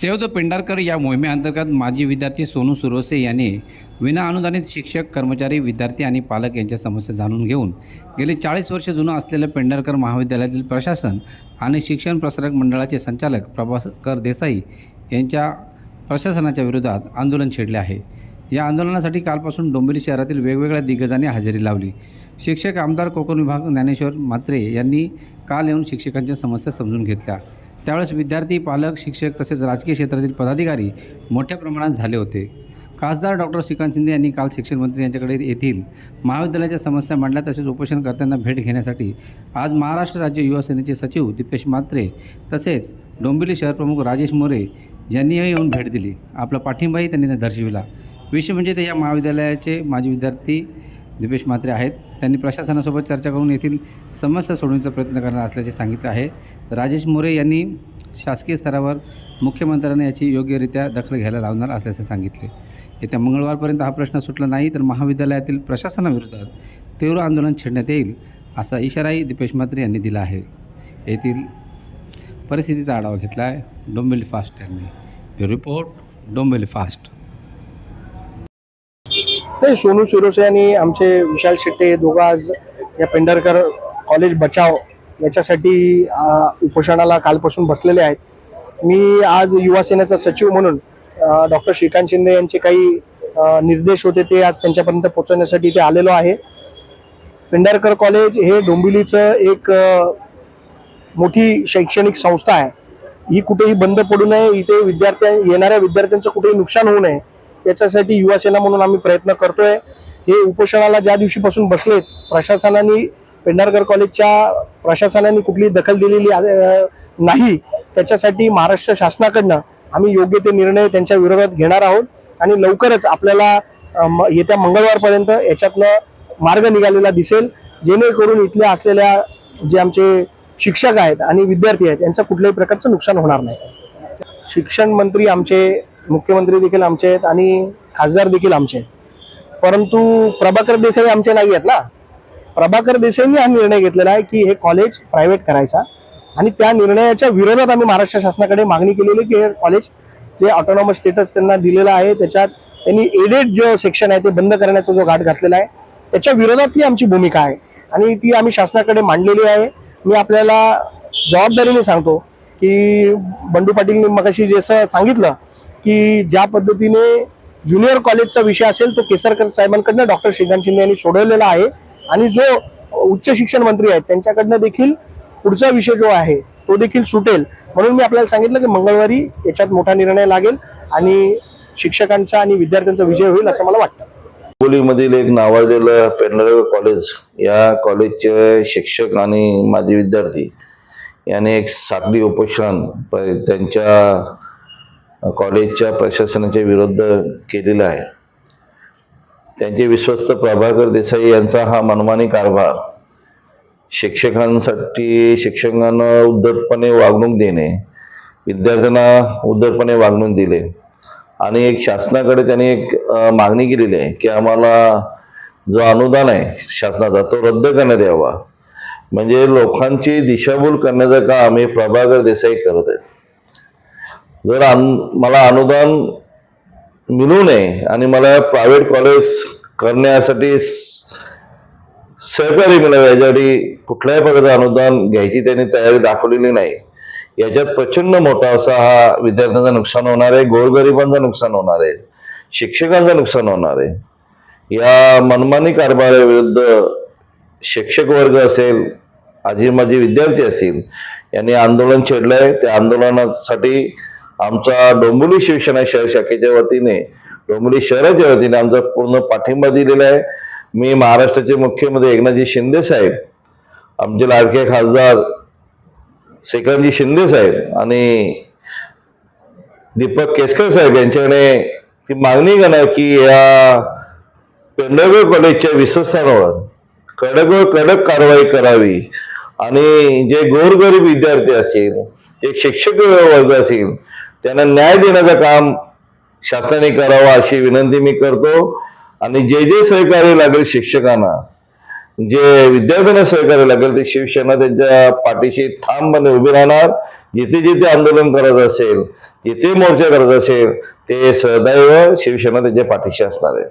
Save the Pendharkar या मोहिमेअंतर्गत माजी विद्यार्थी सोनू सुरवसे यांनी विनाअनुदानित शिक्षक कर्मचारी विद्यार्थी आणि पालक यांच्या समस्या जाणून घेऊन गेले चाळीस वर्ष जुनं असलेलं पेंढारकर महाविद्यालयातील प्रशासन आणि शिक्षण प्रसारक मंडळाचे संचालक प्रभाकर देसाई यांच्या प्रशासनाच्या विरोधात आंदोलन छेडले आहे. या आंदोलनासाठी कालपासून डोंबिवली शहरातील वेगवेगळ्या दिग्गजांनी हजेरी लावली. शिक्षक आमदार कोकण विभाग ज्ञानेश्वर म्हात्रे यांनी काल येऊन शिक्षकांच्या समस्या समजून घेतल्या. त्यावेळेस विद्यार्थी पालक शिक्षक तसेच राजकीय क्षेत्रातील पदाधिकारी मोठ्या प्रमाणात झाले होते. खासदार डॉक्टर श्रीकांत शिंदे यांनी काल शिक्षण मंत्री यांच्याकडे येथील महाविद्यालयाच्या समस्या मांडल्या तसेच उपोषणकर्त्यांना भेट घेण्यासाठी आज महाराष्ट्र राज्य युवा सेनेचे सचिव दीपेश मात्रे तसेच डोंबिवली शहरप्रमुख राजेश मोरे यांनीही येऊन भेट दिली. आपला पाठिंबाही त्यांनी दर्शविला. विषय म्हणजे ते या महाविद्यालयाचे माजी विद्यार्थी दिपेश म्हात्रे आहेत. त्यांनी प्रशासनासोबत चर्चा करून येथील समस्या सोडवण्याचा प्रयत्न करणार असल्याचे सांगितले आहे. राजेश मोरे यांनी शासकीय स्तरावर मुख्यमंत्र्यांना याची योग्यरित्या दखल घ्यायला लावणार असल्याचे सांगितले. येत्या मंगळवारपर्यंत हा प्रश्न सुटला नाही तर महाविद्यालयातील प्रशासनाविरोधात तीव्र आंदोलन छेडण्यात येईल असा इशाराही दिपेश म्हात्रे यांनी दिला आहे. येथील परिस्थितीचा आढावा घेतला आहे डोंबिवली फास्ट यांनी. Report Dombivli fast. नाही सोनू सिरोसे आणि आमचे विशाल शेट्टे हे दोघं आज या पेंढारकर कॉलेज बचाव याच्यासाठी उपोषणाला कालपासून बसलेले आहेत. मी आज युवा सेनेचा सचिव म्हणून डॉक्टर श्रीकांत शिंदे यांचे काही निर्देश होते ते आज त्यांच्यापर्यंत पोहोचवण्यासाठी इथे आलेलो आहे. पेंढारकर कॉलेज हे डोंबिवलीचं एक मोठी शैक्षणिक संस्था आहे. ही कुठेही बंद पडू नये इथे विद्यार्थ्या येणाऱ्या विद्यार्थ्यांचं कुठेही नुकसान होऊ नये. याच्यासाठी युवासेना म्हणून आम्ही प्रयत्न करतोय. हे उपोषणाला ज्या दिवशीपासून बसलेत प्रशासनाने पेंढारकर कॉलेजच्या प्रशासनाने कुठली दखल दिलेली नाही. त्याच्यासाठी महाराष्ट्र शासनाकडनं आम्ही योग्य ते निर्णय त्यांच्या विरोधात घेणार आहोत आणि लवकरच आपल्याला म- येत्या मंगळवारपर्यंत याच्यातनं मार्ग निघालेला दिसेल. जेणेकरून इथल्या असलेल्या जे आमचे शिक्षक आहेत आणि विद्यार्थी आहेत यांचं कुठल्याही प्रकारचं नुकसान होणार नाही. शिक्षण मंत्री आमचे मुख्यमंत्री देखील आमचे आहेत आणि खासदार देखील आमचे आहेत. परंतु प्रभाकर देसाई आमचे नाही आहेत ना? प्रभाकर देसाईंनी हा निर्णय घेतलेला आहे की हे कॉलेज प्रायव्हेट करायचा आणि त्या निर्णयाच्या विरोधात आम्ही महाराष्ट्र शासनाकडे मागणी केलेली की हे कॉलेज जे ऑटोनॉमस स्टेटस त्यांना दिलेलं आहे त्याच्यात त्यांनी एडेड जो सेक्शन आहे ते बंद करण्याचा जो घाट घातलेला आहे त्याच्या विरोधातली आमची भूमिका आहे. आणि ती आम्ही शासनाकडे मांडलेली आहे. मी आपल्याला जबाबदारीने सांगतो की बंडू पाटीलने मगाशी जसं सांगितलं की ज्या पद्धतीने ज्युनियर कॉलेजचा विषय असेल तो केसरकर साहेबांकडनं डॉक्टर श्रीकांत शिंदे यांनी सोडवलेला आहे. आणि जो उच्च शिक्षण मंत्री आहेत त्यांच्याकडनं देखील पुढचा विषय जो आहे तो देखील सुटेल. म्हणून मी आपल्याला सांगितलं की मंगळवारी याच्यात मोठा निर्णय लागेल आणि शिक्षकांचा आणि विद्यार्थ्यांचा विजय होईल असं मला वाटतं. हिंगोलीमधील एक नावाजलेलं पेंढारकर कॉलेज या कॉलेजचे शिक्षक आणि माजी विद्यार्थी यांनी एक साखळी उपोषण त्यांच्या कॉलेजच्या प्रशासनाच्या विरुद्ध केलेलं आहे. त्यांचे विश्वस्त प्रभाकर देसाई यांचा हा मनमानी कारभार शिक्षकांसाठी शिक्षकांना उद्धटपणे वागणूक देणे विद्यार्थ्यांना उद्धटपणे वागणूक दिले आणि एक शासनाकडे त्यांनी एक मागणी केलेली आहे की आम्हाला जो अनुदान आहे शासनाचा तो रद्द करण्यात यावा. म्हणजे लोकांची दिशाभूल करण्याचं काम हे प्रभाकर देसाई करत आहेत. जर अन मला अनुदान मिळू नये आणि मला प्रायव्हेट कॉलेज करण्यासाठी स- सहकार्य मिळावं याच्यासाठी कुठल्याही प्रकारचं अनुदान घ्यायची त्यांनी तयारी दाखवलेली नाही. याच्यात प्रचंड मोठा असा हा विद्यार्थ्यांचं नुकसान होणार आहे गोरगरिबांचं नुकसान होणार आहे शिक्षकांचं नुकसान होणार आहे. या मनमानी कारभाराविरुद्ध शिक्षक वर्ग असेल आजी माजी विद्यार्थी असतील यांनी आंदोलन छेडलंय. त्या आंदोलनासाठी आमचा डोंबिवली शिवसेना शहर शाखेच्या वतीने डोंबिवली शहराच्या वतीने आमचा पूर्ण पाठिंबा दिलेला आहे. मी महाराष्ट्राचे मुख्यमंत्री एकनाथजी शिंदे साहेब आमचे लाडके खासदार श्रीकांतजी शिंदे साहेब आणि दीपक केसकर साहेब यांच्याकडे ती मागणी करणार की या पेंढरकर कॉलेजच्या विश्वस्थानावर कडक व कडक कारवाई करावी आणि जे गोरगरीब विद्यार्थी असतील जे शिक्षक वर्ग असतील त्यांना न्याय देण्याचं काम शासनाने करावं अशी विनंती मी करतो. आणि जे जे सहकार्य लागेल शिक्षकांना जे विद्यार्थ्यांना सहकार्य लागेल ते शिवसेना त्यांच्या पाठीशी ठामपणे उभे राहणार. जिथे जिथे आंदोलन करायचं असेल जिथे मोर्चा करायचा असेल ते सदैव शिवसेना त्यांच्या पाठीशी असणार आहे.